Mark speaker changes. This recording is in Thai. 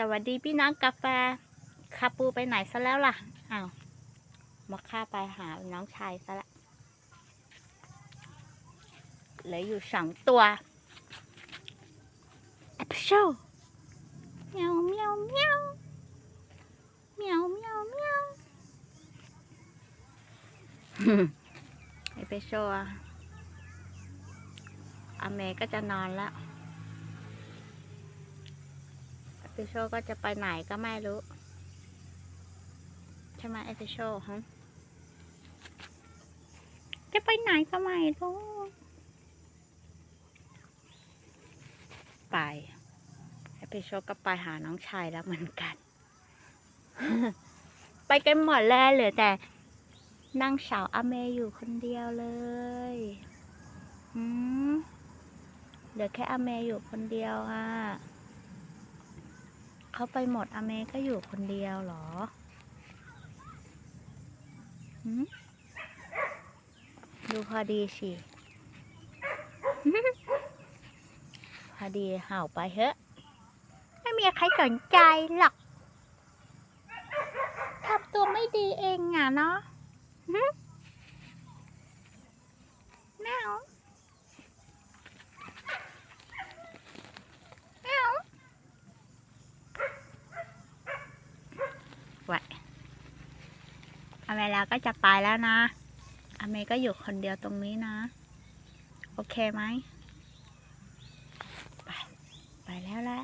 Speaker 1: สวัสดีพี่น้องกาแฟคาปูไปไหนซะแล้วล่ะอ้าวมาค่าไปหาน้องชายซะละเหลืออยู่สองตัวแอปโชเมียวเมียวเมียวเมียวเมียวเมียวไอเปโชอะอเมก็จะนอนแล้ว เอพิโชก็จะไปไหนก็ไม่รู้ ใช่ไหมเอพิโชฮะจะไปไหนก็ไม่รู้ไปเอพิโชก็ไปหาน้องชายแล้วเหมือนกัน ไปกันหมดเลยเหลือแต่นางสาวอเมอยู่คนเดียวเลยหืมเหลือแค่อเมอยู่คนเดียวอะ เขาไปหมดอเมก็อยู่คนเดียวเหรอดูพอดีสิพอดีเห่าไปเถอะ ไม่มีใครสนใจหรอกทำตัวไม่ดีเองอะเนาะแมวแมว ไว้อ เมลาก็จะไปแล้วนะ อเมก็อยู่คนเดียวตรงนี้นะ โอเคไหม ไป ไปแล้วแหละ